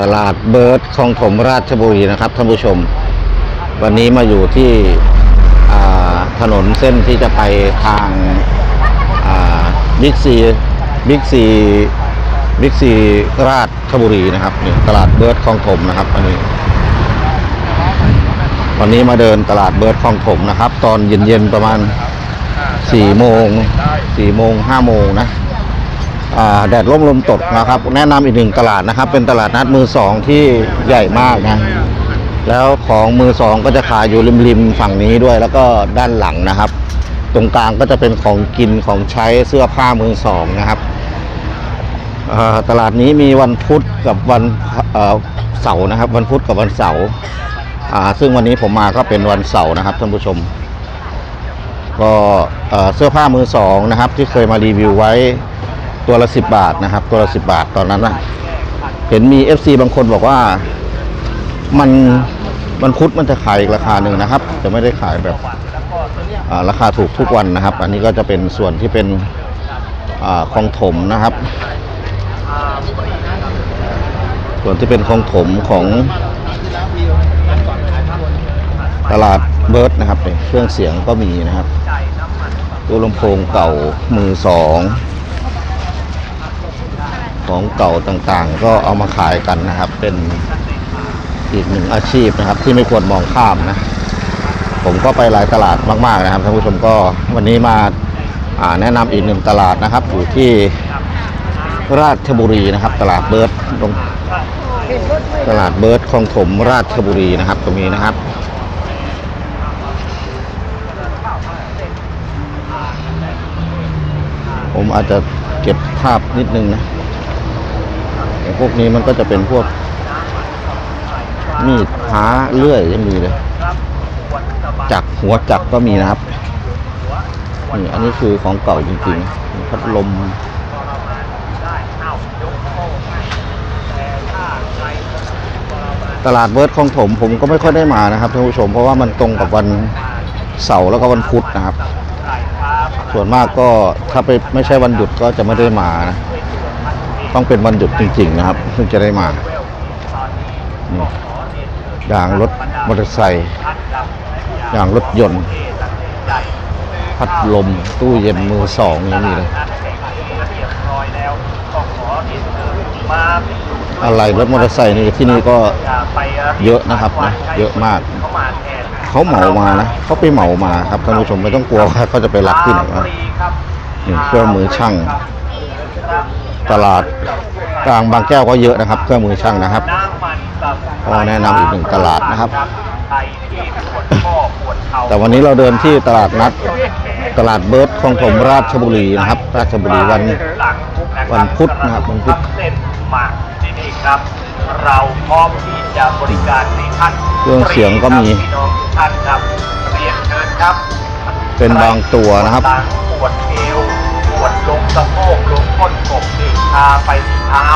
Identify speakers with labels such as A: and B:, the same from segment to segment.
A: ตลาดเบิร์ดคลองถมราชบุรีนะครับท่านผู้ชม วันนี้มาอยู่ที่ถนนเส้นที่จะไปทางบิ๊กซีบิ๊กซีบิ๊กซีราชบุรีนะครับนี่ตลาดเบิร์ดคลองถมนะครับอันนี้ วันนี้มาเดินตลาดเบิร์ดคลองถมนะครับ ตอนเย็นๆประมาณ4โมง4โมง5โมงนะ แดดร่มลมตกนะครับ แนะนำอีกหนึ่งตลาดนะครับ เป็นตลาดนัดมือสองที่ใหญ่มากนะแล้วของมือสองก็จะขายอยู่ริมๆฝั่งนี้ด้วย แล้วก็ด้านหลังนะครับ ตรงกลางก็จะเป็นของกินของใช้เสื้อผ้ามือสองนะครับตลาดนี้มีวันพุธกับวันเสาร์นะครับ วันพุธกับวันเสาร์ซึ่งวันนี้ผมมาก็เป็นวันเสาร์นะครับท่านผู้ชม ก็เสื้อผ้ามือสองนะครับ ที่เคยมารีวิวไว้ ตัวละสิบบาทนะครับ ตัวละสิบบาทตอนนั้นนะเห็นมี FC บางคนบอกว่ามันมันพุธมันจะขายอีกราคาหนึ่งนะครับ จะไม่ได้ขายแบบราคาถูกทุกวันนะครับ อันนี้ก็จะเป็นส่วนที่เป็นอาของถมนะครับ ส่วนที่เป็นของถมของตลาดเบิร์ดนะครับเนี่ยเครื่องเสียงก็มีนะครับตู้ลำโพงเก่ามือสอง ของเก่าต่างๆ ก็เอามาขายกันนะครับ เป็นอีกหนึ่งอาชีพนะครับ ที่ไม่ควรมองข้ามนะ ผมก็ไปหลายตลาดมากๆนะครับท่านผู้ชมก็วันนี้มาาแนะนำอีกหนึ่งตลาดนะครับ อยู่ที่ราชบุรีนะครับ ตลาดเบิร์ดตรงตลาดเบิร์ดคลองถมราชบุรีนะครับ ตรงนี้นะครับผมอาจจะเก็บภาพนิดนึงนะ พวกนี้มันก็จะเป็นพวกมีดหาเลื่อยยังมีเลยจักหัวจักก็มีนะครับนี่อันนี้คือของเก่าจริงๆพัดลมตลาดเบิร์ดคลองถมผมก็ไม่ค่อยได้มานะครับท่านผู้ชมเพราะว่ามันตรงกับวันเสาร์แล้วก็วันพุธนะครับ ส่วนมากก็ถ้าไปไม่ใช่วันหยุดก็จะไม่ได้มานะ ต้องเป็นวันหยุดจริงๆนะครับถึงจะได้มานี่ยางรถมอเตอร์ไซค์ยางรถยนต์ พัดลมตู้เย็นมือสองยังมีเลยอะไรรถมอเตอร์ไซค์นี่ที่นี่ก็เยอะนะครับนะเยอะมากเขาเหมามานะเขาไปเหมามาครับท่านผู้ชมไม่ต้องกลัวว่าเขาจะไปลักที่ไหนนะนี่เครื่องมือช่าง ตลาดกลางบางแก้วก็เยอะนะครับ เครื่องมือช่างนะครับก็แนะนำอีกหนึ่งตลาดนะครับ แต่วันนี้เราเดินที่ตลาดนัดตลาดเบิร์ดคลองถมราชบุรีนะครับ ราชบุรีวันวันพุธนะครับวันพุธ
B: เส้นมาที่นี่ครับ เราพร้อมที่จะบริการให้ท่าน
A: เครื่องเสียงก็มี
B: พี่น้องทุกท่านครับเรียนเชิญครับ
A: เป็นบางตัวนะครับ
B: ต่างปวดเอวปวดลงสะโพกลงก้นกบนี่ ชาไปที่เท้า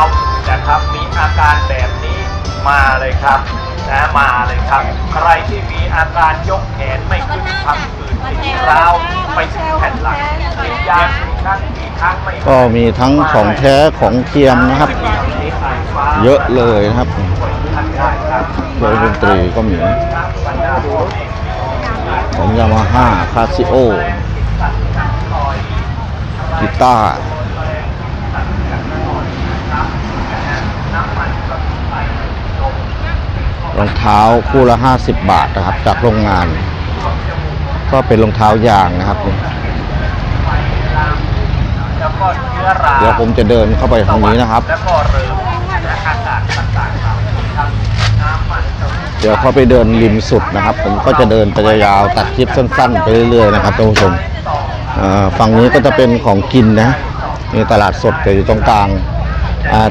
B: นะครับ มีอาการแบบนี้มาเลยครับนะมาเลยครับ ใครที่มีอาการยกแขนไม่ขึ้นทำอื่นที่ร้าวไปถึงแผ่นหลังกินยาสี่ครั้งกี่ครั้งไม่หาย
A: ก็มีทั้งของแท้ของเทียมนะครับ เยอะเลยนะครับเครื่องดนตรีก็มีของยามาฮ่าคาซิโอกีตาร์ รองเท้าคู่ละ 50 บาทนะครับ จากโรงงาน ก็เป็นรองเท้ายางนะครับ
B: แล้วก็เชื้อรา
A: เดี๋ยวผมจะเดินเข้าไปทางนี้นะครับ
B: แล้วก็เริมและอากาศต่างๆเหล่านี้ครับน้ำมันจะ
A: เดี๋ยวเขาไปเดินริมสุดนะครับ ผมก็จะเดินไปยาวๆตัดคลิปสั้น ๆ ไปเรื่อยๆนะครับท่านผู้ชมอ่าฝั่งนี้ก็จะเป็นของกินนะมีตลาดสดจะอยู่ตรงกลางอ่า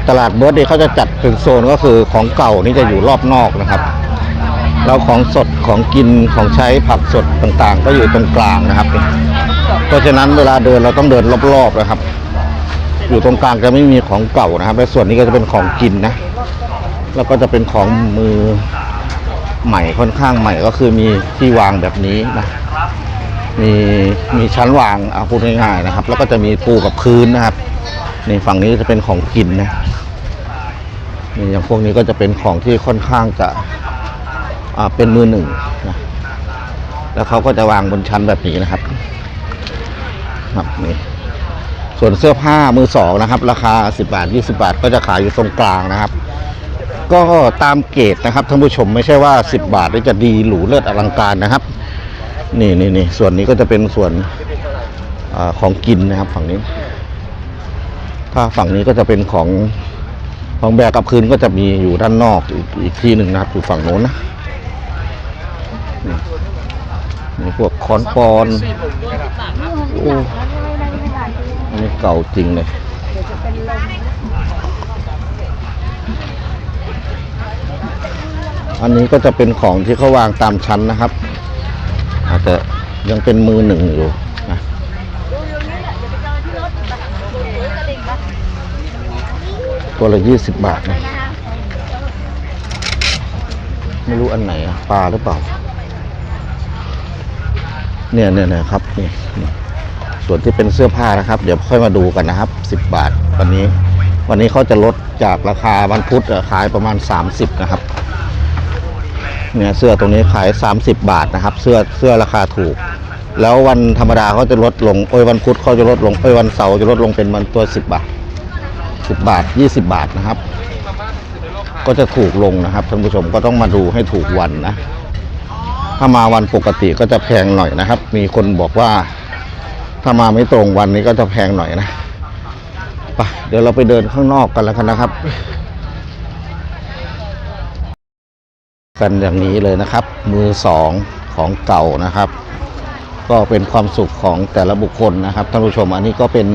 A: ตลาดเบิร์ดเดย์เขาจะจัดเป็นโซนก็คือของเก่านี่จะอยู่รอบนอกนะครับ แล้วของสดของกินของใช้ผักสดต่างๆ ก็อยู่ตรงกลางนะครับ เพราะฉะนั้นเวลาเดินเราต้องเดินรอบๆนะครับ อยู่ตรงกลางจะไม่มีของเก่านะครับ และส่วนนี้ก็จะเป็นของกินนะ แล้วก็จะเป็นของมือใหม่ค่อนข้างใหม่ก็คือมีที่วางแบบนี้นะมีมีชั้นวางเอาพูดง่ายๆนะครับ แล้วก็จะมีปูกับพื้นนะครับ นฝั่งนี้จะเป็นของกินนะนี่อย่างพวกนี้ก็จะเป็นของที่ค่อนข้างจะอ่าเป็นมือหนึ่งนะแล้วเขาก็จะวางบนชั้นแบบนี้นะครับครับนี่ส่วนเสื้อผ้ามือสองนะครับ ราคา 10 บาท 20 บาท ก็จะขายอยู่ตรงกลางนะครับ ก็ตามเกรดนะครับท่านผู้ชมไม่ใช่ว่า 10 บาทนี่จะดีหรูเลิศอลังการนะครับ นี่นี่นี่ส่วนนี้ก็จะเป็นส่วนอของกินนะครับฝั่งนี้ ถ้าฝั่งนี้ก็จะเป็นของของแบกกับคืนก็จะมีอยู่ด้านนอกอีกอีกที่หนึ่งนะครับอยู่ฝั่งโน้นนะนี่พวกคอนปอนโอ้อันนี้เก่าจริงเลยอันนี้ก็จะเป็นของที่เขาวางตามชั้นนะครับ อาจจะยังเป็นมือหนึ่งอยู่นะ ตัวละยี่สิบบาทนะไม่รู้อันไหนอะปลาหรือเปล่า เนี่ยเนี่ยเนี่ยครับนี่ส่วนที่เป็นเสื้อผ้านะครับ เดี๋ยวค่อยมาดูกันนะครับสิบบาท วันนี้ วันนี้เขาจะลดจากราคาวันพุธขายประมาณ30นะครับ เนี่ยเสื้อตรงนี้ขาย30บบาทนะครับ เสื้อเสื้อราคาถูก แล้ววันธรรมดาเขาจะลดลงโอ้ยวันพุธเขาจะลดลงโอ้ยวันเสาร์จะลดลงเป็นมันตัว10บาท 10 บาท 20 บาทนะครับ ก็จะถูกลงนะครับท่านผู้ชมก็ต้องมาดูให้ถูกวันนะ ถ้ามาวันปกติก็จะแพงหน่อยนะครับ มีคนบอกว่า ถ้ามาไม่ตรงวันนี้ก็จะแพงหน่อยนะไปเดี๋ยวเราไปเดินข้างนอกกันแล้วกันนะครับ กันอย่างนี้เลยนะครับ มือสองของเก่านะครับก็เป็นความสุขของแต่ละบุคคลนะครับท่านผู้ชมอันนี้ก็เป็น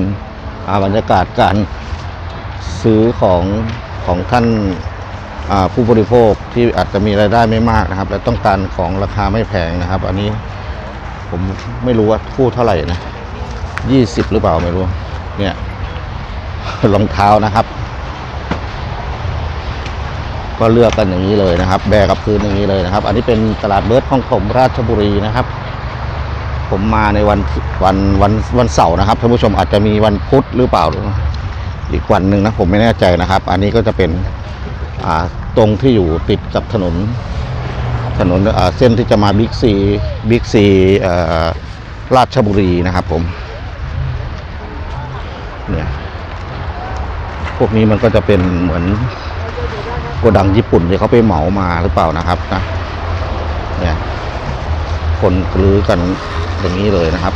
A: บรรยากาศการ ซื้อของของท่านผู้บริโภคที่อาจจะมีรายได้ไม่มากนะครับ และต้องการของราคาไม่แพงนะครับ อันนี้ผมไม่รู้ว่าคู่เท่าไหร่นะยี่สิบหรือเปล่าไม่รู้ เนี่ยรองเท้านะครับ ก็เลือกกันอย่างนี้เลยนะครับ แบกกับพื้นอย่างนี้เลยนะครับ อันนี้เป็นตลาดเบิร์ดของผมราชบุรีนะครับ ผมมาในวันวันวันวันเสาร์นะครับท่านผู้ชมอาจจะมีวันพุธหรือเปล่า อีกวันหนึ่งนะผมไม่แน่ใจนะครับ อันนี้ก็จะเป็นตรงที่อยู่ติดกับถนนถนนเส้นที่จะมาบิ๊กซีบิ๊กซีราชบุรีนะครับผมเนี่ยพวกนี้มันก็จะเป็นเหมือนโกดังญี่ปุ่นที่เขาไปเหมามาหรือเปล่านะครับนะเนี่ยคนรื้อกันอย่างนี้เลยนะครับ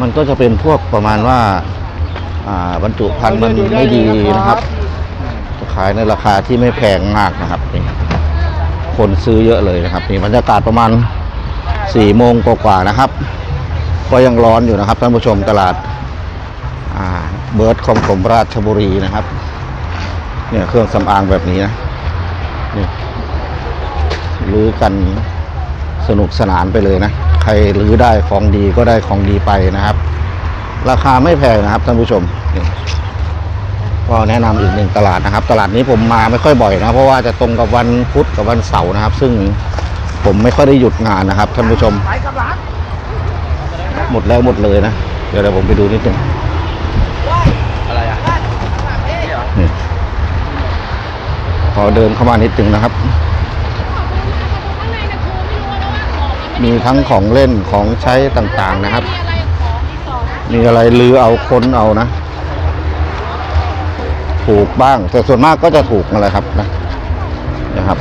A: มันก็จะเป็นพวกประมาณว่าอ่าบรรจุภัณฑ์มันไม่ดีนะครับขายในราคาที่ไม่แพงมากนะครับนี่คนซื้อเยอะเลยนะครับนี่บรรยากาศประมาณสี่โมงกว่าๆนะครับ ก็ยังร้อนอยู่นะครับท่านผู้ชมตลาดอ่าเบิร์ดของผมราชบุรีนะครับเนี่ยเครื่องสำอางแบบนี้นะนี่รื้อกันสนุกสนานไปเลยนะ ใครรื้อได้ของดีก็ได้ของดีไปนะครับ ราคาไม่แพงนะครับท่านผู้ชมนี่ก็แนะนำอีกหนึ่งตลาดนะครับ ตลาดนี้ผมมาไม่ค่อยบ่อยนะเพราะว่าจะตรงกับวันพุธกับวันเสาร์นะครับ ซึ่งผมไม่ค่อยได้หยุดงานนะครับท่านผู้ชม หมดแล้วหมดเลยนะ เดี๋ยวเดี๋ยวผมไปดูนิดหนึง
B: อะไรอะ
A: นี่พอเดินเข้ามานิดนึงนะครับ มีทั้งของเล่นของใช้ต่างๆนะครับ มีอะไรลือเอาค้นเอานะ ถูกบ้าง แต่ส่วนมากก็จะถูกนั่นแหละครับนะนะครับ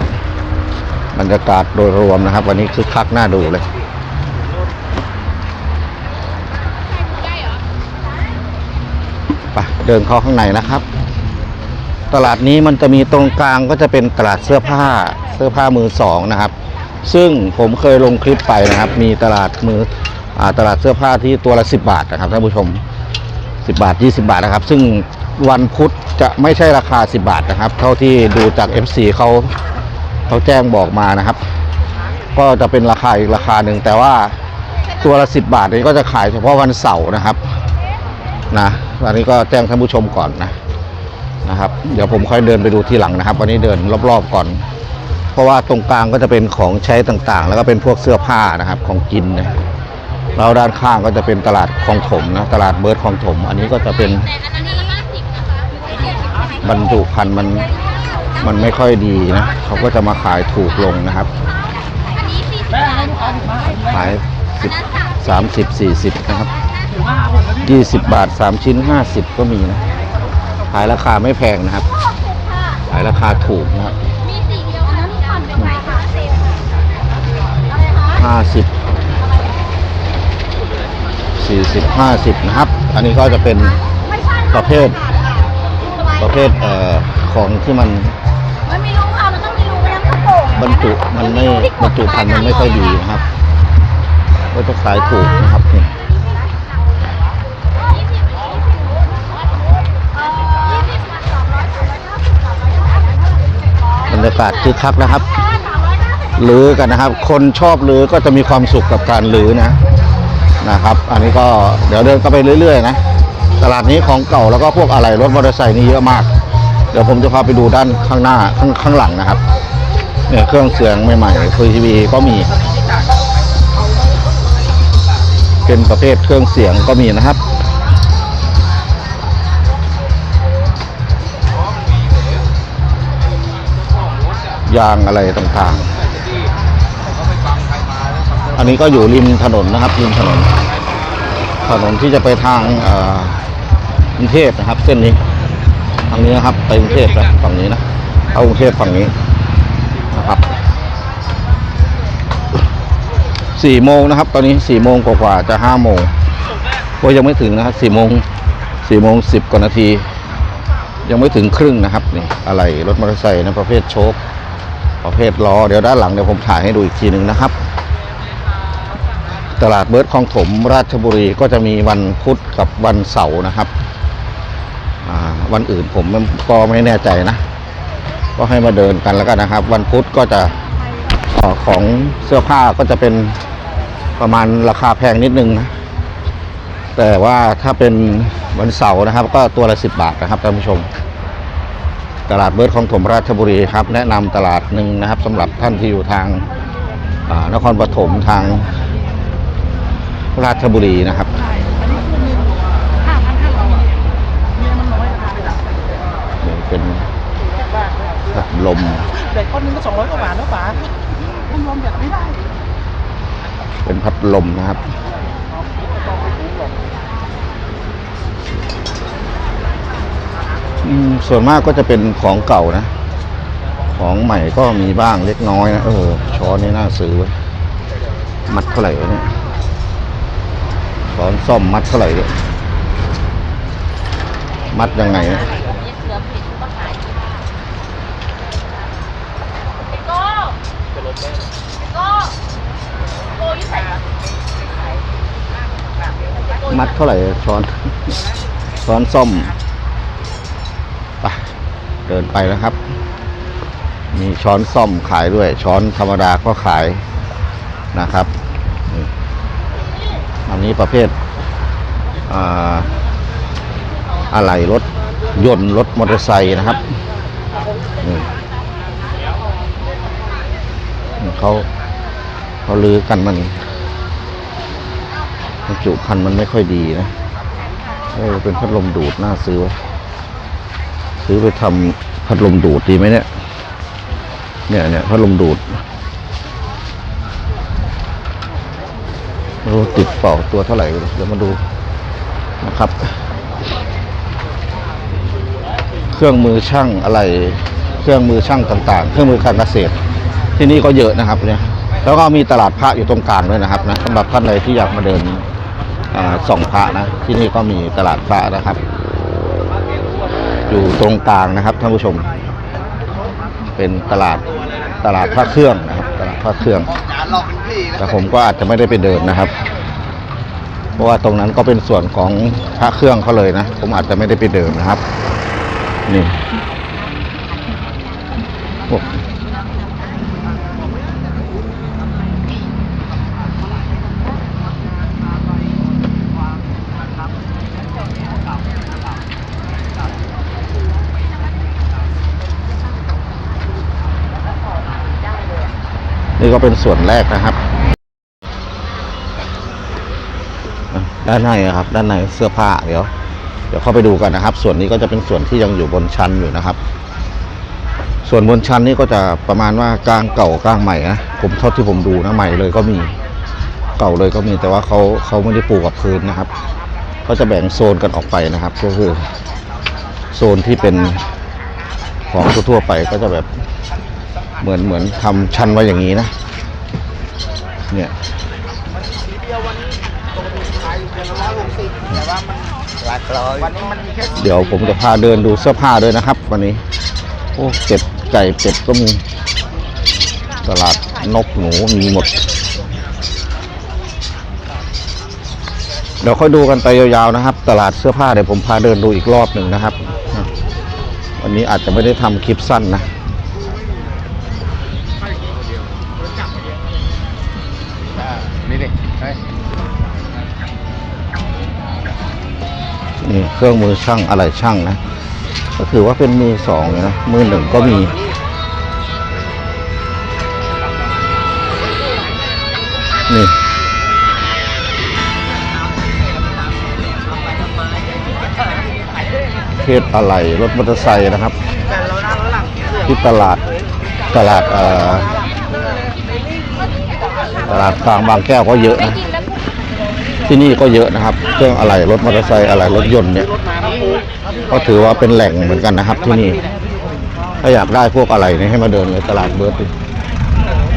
A: บรรยากาศโดยรวมนะครับ วันนี้คือคักหน้าดูเลยไปเดินเข้าข้างในนะครับ ตลาดนี้มันจะมีตรงกลางก็จะเป็นตลาดเสื้อผ้าเสื้อผ้ามือสองนะครับ ซึ่งผมเคยลงคลิปไปนะครับ มีตลาดมืออตลาดเสื้อผ้าที่ตัวละ 10 บาทนะครับท่านผู้ชม 10 บาท 20 บาทนะครับ ซึ่งวันพุธจะไม่ใช่ราคา 10 บาทนะครับ เท่าที่ดูจาก FC เขาเขาแจ้งบอกมานะครับ ก็จะเป็นราคาอีกราคาหนึ่งแต่ว่าตัวละ 10 บาทนี้ก็จะขายเฉพาะวันเสาร์นะครับนะอันนี้ก็แจ้งท่านผู้ชมก่อนนะนะครับ เดี๋ยวผมค่อยเดินไปดูทีหลังนะครับ วันนี้เดินรอบๆก่อน เพราะว่าตรงกลางก็จะเป็นของใช้ต่างๆ แล้วก็เป็นพวกเสื้อผ้านะครับของกินนะแล้วด้านข้างก็จะเป็นตลาดคลองถมนะตลาดเบิร์ดคลองถม อันนี้ก็จะเป็น
C: แต่อันนั้นอันละห้าสิบนะคะ
A: บรรจุภัณฑ์มันมันไม่ค่อยดีนะเขาก็จะมาขายถูกลงนะครับ
C: อันนี้สี่สิบบาท
A: ขายสิบสามสิบสี่สิบนะครับยี่สิบบาทสามชิ้นห้าสิบก็มีนะขายราคาไม่แพงนะครับ ขายราคาถูกนะครับ ห้าสิบสี่สิบห้าสิบนะครับ อันนี้ก็จะเป็น
C: ไม่ใช่
A: ประเภทประเภทเอ่อของที่มัน
C: มันมีรูค่ะมันต้องมีรูน้ำกระโปรง
A: บรรจุมันไม่บรรจุภัณฑ์มันไม่ค่อยดีนะครับ ก็จะขายถูกนะครับนี่
C: ยี่สิบยี่สิบเอ่อยี่สิบมาสองร้อยสามร้อยเก้าสิบสามร้อยเก้าสิบบ
A: รรยากาศคึกคักนะครั
C: บ
A: ลือกันนะครับ คนชอบลือก็จะมีความสุขกับการลือนะนะครับ อันนี้ก็เดี๋ยวเดินก็ไปเรื่อย ๆ นะ ตลาดนี้ของเก่าแล้วก็พวกอะไรรถมอเตอร์ไซค์นี่เยอะมาก เดี๋ยวผมจะพาไปดูด้านข้างหน้าข้างข้างหลังนะครับเนี่ยเครื่องเสียงใหม่ๆคุยทีวีก็มี เป็นประเภทเครื่องเสียงก็มีนะครับยางอะไรต่างๆ นนี้ก็อยู่ริมถนนนะครับริมถนน ถนนที่จะไปทางกรุงเทพนะครับ เส้นนี้ทางนี้นะครับไปกรุงเทพนะฝั่งนี้นะเข้ากรุงเทพฝั่งนี้นะครับสี่โมงนะครับ ตอนนี้สี่โมงกว่าจะห้าโมงก็ยังไม่ถึงนะครับสี่โมงสี่โมงสิบกว่านาที ยังไม่ถึงครึ่งนะครับนี่อะไรรถมอเตอร์ไซค์นะประเภทโชคประเภทล้อเดี๋ยวด้านหลังเดี๋ยวผมถ่ายให้ดูอีกทีหนึ่งนะครับ ตลาดเบิร์ดคลองถมราชบุรีก็จะมีวันพุธกับวันเสาร์นะครับวันอื่นผมก็ไม่แน่ใจนะ ก็ให้มาเดินกันแล้วกันนะครับ วันพุธก็จะอของเสื้อผ้าก็จะเป็นประมาณราคาแพงนิดนึงนะแต่ว่าถ้าเป็นวันเสาร์นะครับ ก็ตัวละสิบบาทนะครับท่านผู้ชม ตลาดเบิร์ดของถมราชบุรีครับ แนะนำตลาดหนึ่งนะครับสำหรับท่านที่อยู่ทางนครปฐมทาง ราชบุรีนะครับนี่เป็นพัดลม
D: เด็กคนนึงก็สองร้อยกว่าบาทแล้วป๋าคุณรวมแบบไม่ได้
A: เป็นพัดลมนะครับอืมส่วนมากก็จะเป็นของเก่านะ ของใหม่ก็มีบ้างเล็กน้อยนะ เออ ช้อนนี่น่าซื้อไว้ยมัดเท่าไหร่วะเนี่ย ช้อนซ่อมมัดเท่าไหร่เนี่ยมัดยังไงเนี่ย
C: โก้โก้โก้ยี่ใส่
A: มัดเท่าไหร่ช้อน ช้อนซ่อมไปเดินไปนะครับ มีช้อนซ่อมขายด้วย ช้อนธรรมดาก็ขายนะครับนี่ อันนี้ประเภทอ่าอะไรถยนต์รถมอเตอร์ไซค์นะครับนี่เขาเขาลือกันมันจุพันมันไม่ค่อยดีนะเออเป็นพัดลมดูดน่าซื้อวะซื้อไปทำพัดลมดูดดีไหมเนี่ย เนี่ยเนี่ยพัดลมดูด ไม่รู้ติดเปล่าตัวเท่าไหร่ เดี๋ยวมาดูนะครับ เครื่องมือช่างอะไร เครื่องมือช่างต่างๆ เครื่องมือการเกษตร ที่นี่ก็เยอะนะครับเนี่ยแล้วก็มีตลาดพระอยู่ตรงกลางด้วยนะครับนะสำหรับท่านใดที่อยากมาเดินส่องพระนะ ที่นี่ก็มีตลาดพระนะครับ อยู่ตรงกลางนะครับท่านผู้ชม เป็นตลาดตลาดพระเครื่องนะครับ ตลาดพระเครื่อง แต่ผมก็อาจจะไม่ได้ไปเดินนะครับ เพราะว่าตรงนั้นก็เป็นส่วนของพระเครื่องเขาเลยนะ ผมอาจจะไม่ได้ไปเดินนะครับ นี่ นี่ก็เป็นส่วนแรกนะครับ ด้านในอะครับ ด้านในเสื้อผ้าเดี๋ยว เดี๋ยวเข้าไปดูกันนะครับ ส่วนนี้ก็จะเป็นส่วนที่ยังอยู่บนชั้นอยู่นะครับ ส่วนบนชั้นนี่ก็จะประมาณว่ากลางเก่ากลางใหม่นะผมเท่าที่ผมดูนะใหม่เลยก็มีเก่าเลยก็มีแต่ว่าเขาเขาไม่ได้ปลูกกับพื้นนะครับ ก็จะแบ่งโซนกันออกไปนะครับ ก็คือ โซนที่เป็นของทั่วไปก็จะแบบ เหมือนเหมือนทำชั้นไว้อย่างนี้นะ เนี่ย
D: วันนี้มันมีแค่
A: เดี๋ยวผมจะพาเดินดูเสื้อผ้าด้วยนะครับ วันนี้ โอ้เป็ดไก่เป็ดก็มี ตลาดนกหนูมีหมด เดี๋ยวค่อยดูกันไปยาวๆนะครับ ตลาดเสื้อผ้าเดี๋ยวผมพาเดินดูอีกรอบหนึ่งนะครับ วันนี้อาจจะไม่ได้ทำคลิปสั้นนะ
D: นี่ดิ
A: นี่เครื่องมือช่างอะไรช่างนะ ก็ถือว่าเป็นมือสองนะมือหนึ่งก็มีนี่เทศอะไรรถมอเตอร์ไซค์นะครับ ที่ตลาดตลาดเอ่อ ตลาดกลางบางแก้วก็เยอะนะที่นี่ก็เยอะนะครับ เครื่องอะไรรถมอเตอร์ไซค์อะไรรถยนต์เนี่ยก็ถือว่าเป็นแหล่งเหมือนกันนะครับ ที่นี่ ถ้าอยากได้พวกอะไรเนี่ยให้มาเดินเลยตลาดเบิร์ดดิ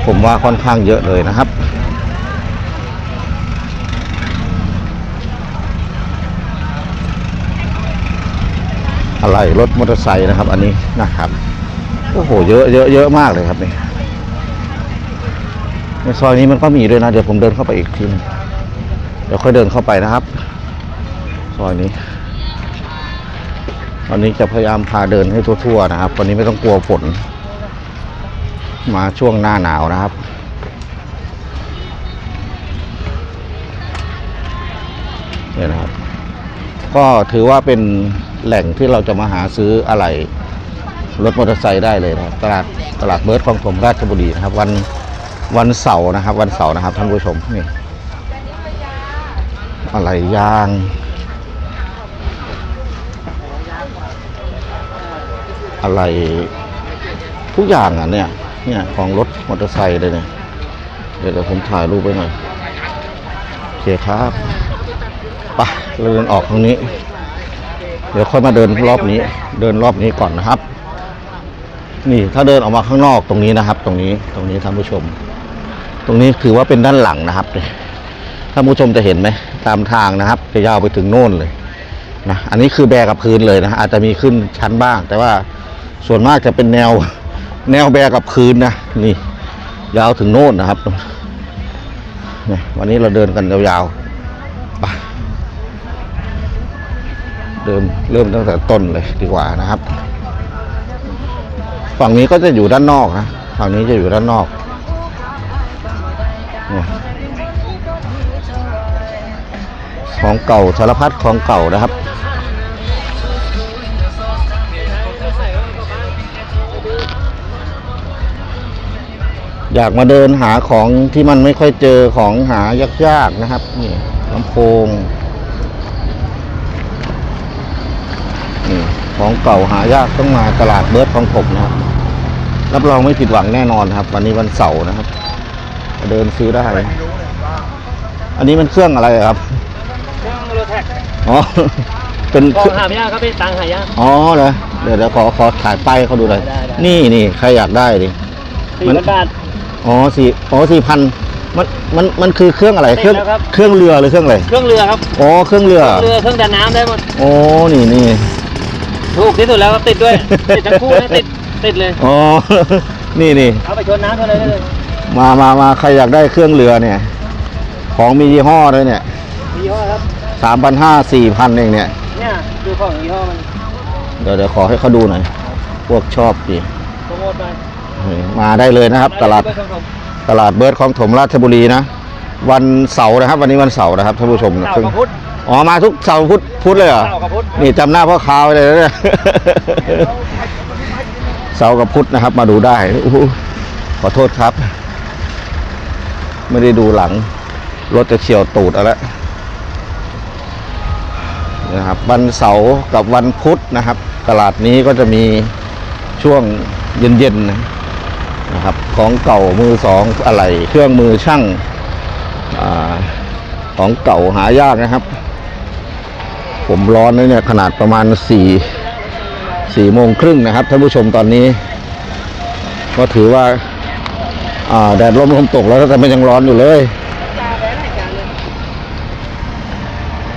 A: ผมว่าค่อนข้างเยอะเลยนะครับอะไรรถมอเตอร์ไซค์นะครับ อันนี้นะครับโอ้โหเยอะเยอะเยอะมากเลยครับนี่ ในซอยนี้มันก็มีด้วยนะ เดี๋ยวผมเดินเข้าไปอีกทีนึงเดี๋ยวค่อยเดินเข้าไปนะครับ ซอยนี้ วันนี้จะพยายามพาเดินให้ทั่วๆนะครับ วันนี้ไม่ต้องกลัวฝน มาช่วงหน้าหนาวนะครับเนี่ยนะครับ ก็ถือว่าเป็นแหล่งที่เราจะมาหาซื้ออะไรรถมอเตอร์ไซค์ได้เลยนะครับ ตลาดตลาดเบิร์ดคลองถมราชบุรีนะครับ วัน วันเสาร์นะครับ วันเสาร์นะครับท่านผู้ชมนี่อะไรยางอะไรทุกอย่างอะเนี่ยเนี่ยของรถมอเตอร์ไซค์เลยเนี่ยเดี๋ยวผมถ่ายรูปไว้หน่อยโอเคครับไปเราเดินออกตรงนี้ เดี๋ยวค่อยมาเดินรอบนี้ เดินรอบนี้ก่อนนะครับ นี่ถ้าเดินออกมาข้างนอกตรงนี้นะครับ ตรงนี้ตรงนี้ท่านผู้ชม ตรงนี้ถือว่าเป็นด้านหลังนะครับท่านผู้ชมจะเห็นไหมตามทางนะครับจะยาวไปถึงโน่นเลยนะอันนี้คือแบกับพื้นเลยนะอาจจะมีขึ้นชั้นบ้าง แต่ว่าส่วนมากจะเป็นแนวแนวแบกับพื้นนะนี่ ยาวถึงโน่นนะครับนี่วันนี้เราเดินกันยาวๆไปเดิมเริ่มตั้งแต่ต้นเลยดีกว่านะครับ ฝั่งนี้ก็จะอยู่ด้านนอกนะฝั่งนี้จะอยู่ด้านนอก ของเก่าสารพัดของเก่านะครับอยากมาเดินหาของที่มันไม่ค่อยเจอของหายากๆนะครับ นี่ลำโพงนี่ของเก่าหายากต้องมาตลาดเบิร์ดของผมนะครับ รับรองไม่ผิดหวังแน่นอนครับ วันนี้วันเสาร์นะครับ เดินซื้อได้ อันนี้มันเครื่องอะไรครับ
D: เครื่องโรแท็ก
A: อ๋อ เป็น
D: กอ
A: เค
D: ง
A: รื่อง
D: หายากครับพี่ตังค์หายาก
A: อ๋อเหรอเดี๋ยวเดี๋ยวขอขอถ่ายป้ายให้เขาดูหน่อย
D: ได้ได้
A: นี่นี่ใครอยากได้ดิ
D: สี่
A: มัน
D: พันบาท
A: อ๋อสี่อ๋อสี่พันมันมันมันคือเครื่องอะไร
D: ติด
A: เครื่อง
D: แล้วครับ
A: เครื่องเรือหรือเครื่องอะไร
D: เครื่องเรือครับ
A: อ๋อ เครื่องเรือ
D: เครื่องเรือเครื่องดันน้ำได้หมด
A: โอ้นี่นี่
D: ถูกที่สุดแล้วครับติดด้วย ติดทั้งคู่นะติดติดเลย
A: อ๋อ นี่นี่
D: เอาไปชนน้ำเท่านั้นได้เลย
A: มามามาใครอยากได้เครื่องเรือเนี่ย ของมียี่ห้อด้วยเนี่ย
D: มียี่ห้อครับ
A: สามพันห้าสี่พันเองเนี่ย
D: เนี่ยดูของยี่ห้อมัน
A: เดี๋ยวเดี๋ยวขอให้เขาดูหน่อย พวกชอบดิ
D: โปรโมทไป
A: มาได้เลยนะครับ ตลาด
D: ไปชมผม
A: ตลาดเบิร์ดคลองถมราชบุรีนะ วันเสาร์นะครับ วันนี้วันเสาร์นะครับท่านผู้ชมนะ
D: เสาร์กับพุธ
A: อ๋อมาทุกเสาร์พุธพุธเลยเหรอ
D: เสาร์กับพุธ
A: นี่จำหน้าพ่อค้าไว้เลยนะเนี่ยเสาร์กับพุธนะครับ มาดูได้อู้หูขอโทษครับ ไม่ได้ดูหลัง รถจะเฉียวตูดเอาละนะครับวันเสาร์กับวันพุธนะครับ ตลาดนี้ก็จะมีช่วงเย็นๆนะครับ ของเก่ามือสองอะไร เครื่องมือช่างอของเก่าหายากนะครับ ผมร้อนเลยเนี่ยขนาดประมาณสี่สี่โมงครึ่งนะครับท่านผู้ชมตอนนี้ ก็ถือว่า อ่าแดดร่มลมตกแล้วแต่มันยังร้อนอยู่เลย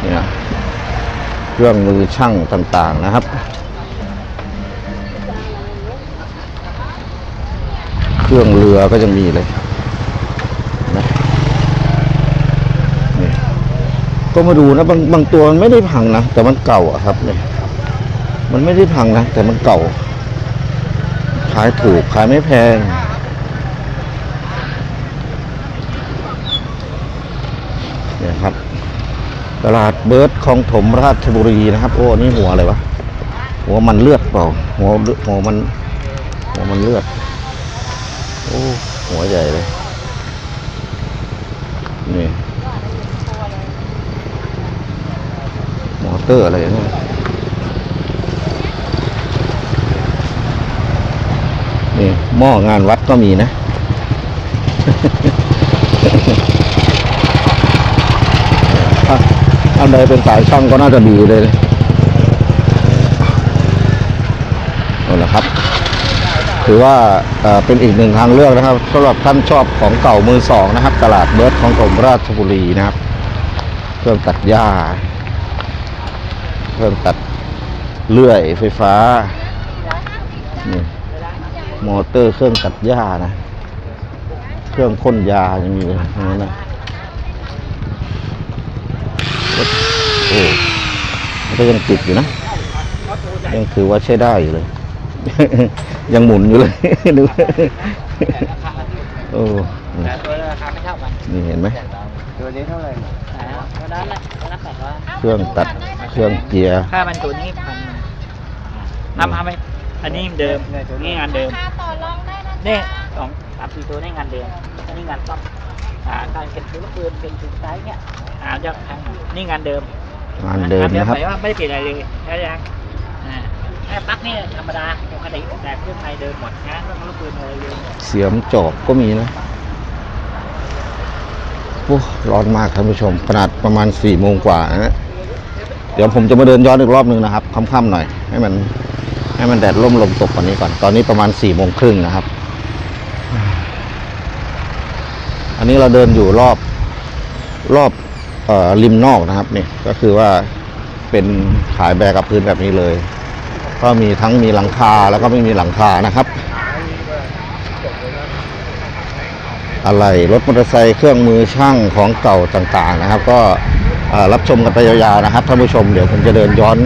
A: เนี่ยเครื่องมือช่างต่างๆนะครับเครื่องเรือก็ยังมีเลยนะนี่ก็มาดูนะบางบางตัวมันไม่ได้พังนะแต่มันเก่าอะครับเนี่ยมันไม่ได้พังนะแต่มันเก่า ขายถูกขายไม่แพง เนี่ยครับ ตลาดเบิร์ดคลองถมราชบุรีนะครับ โอ้นี่หัวอะไรวะ หัวมันเลือดเปล่า หัวหัวมัน หัวมันเลือด โอ้หัวใหญ่เลย นี่ มอเตอร์อะไรเนี่ยนี่หม้องานวัดก็มีนะ ถ้า ถ้าใดเป็นสายช่างก็น่าจะดีเลยนั่นแหละครับ ถือว่าเป็นอีกหนึ่งทางเลือกนะครับสำหรับท่านชอบของเก่ามือสองนะครับ ตลาดเบิร์ดของกรมราชบุรีนะครับเครื่องตัดหญ้าเครื่องตัดเลื่อยไฟฟ้านี่มอเตอร์เครื่องตัดหญ้านะ เครื่องพ่นยายังมีเลยอย่างนั้นะ โอ้มันก็ยังติดอยู่นะ ยังถือว่าใช้ได้อยู่เลย ยังหมุนอยู่เลยดูโอ้
D: แต่ตัวราคาไม่เท่ากัน
A: นี่เห็นไหม
D: ตัวนี้เท่าไหร่อ่าตัวนั้นแหละตัวนั้นแปดร้อย
A: เครื่องตัดเครื่องเกียร์
D: ค่ามันตัวนี้พันทำทำไปอันนี้เดิมนี่งานเดิม
C: ราคาต่อรองได้นะ
D: นี่สองสามสี่ตัวนี่งานเดิมอันนี้งานซ่อมอ่าการเก็บถือปืนเป็นปืนไซส์เนี่ย อ่าจะทางนี่งานเดิม
A: งานเดิมนะครับ
D: หมายว่าไม่ได้เปลี่ยนอะไรเลยแค่ยังอ่าแค่ปลั๊กนี่ธรรมดาปกติแต่เครื่องในเดิมหมดนะเครื่องลูกปืนอะไรเดิมหมด
A: เสียมจอบก็มีนะโอ้ร้อนมากท่านผู้ชม ขนาดประมาณสี่โมงกว่านะเดี๋ยวผมจะมาเดินย้อนอีกรอบหนึ่งนะครับค่ำๆหน่อย ให้มันให้มันแดดร่มลมตกกว่านี้ก่อน ตอนนี้ประมาณสี่โมงครึ่งนะครับ อันนี้เราเดินอยู่รอบรอบเอ่อ ริมนอกนะครับนี่ก็คือว่าเป็นขายแบกกับพื้นแบบนี้เลย ก็มีทั้งมีหลังคาแล้วก็ไม่มีหลังคานะครับ อะไรรถมอเตอร์ไซค์เครื่องมือช่างของเก่าต่างๆนะครับ ก็รับชมกันไปยาวๆนะครับท่านผู้ชมเดี๋ยวผมจะเดินย้อน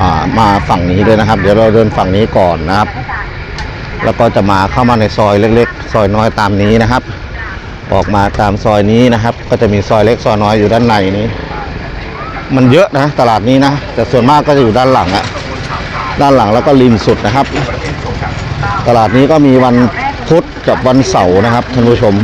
A: อมาฝั่งนี้เลยนะครับ เดี๋ยวเราเดินฝั่งนี้ก่อนนะครับ แล้วก็จะมาเข้ามาในซอยเล็ก ๆ ซอยน้อยตามนี้นะครับ ออกมาตามซอยนี้นะครับ ก็จะมีซอยเล็กซอยน้อยอยู่ด้านในนี้ มันเยอะนะตลาดนี้นะแต่ส่วนมากก็จะอยู่ด้านหลังอะด้านหลังแล้วก็ริมสุดนะครับ ตลาดนี้ก็มีวันพุธกับวันเสาร์นะครับท่านผู้ชม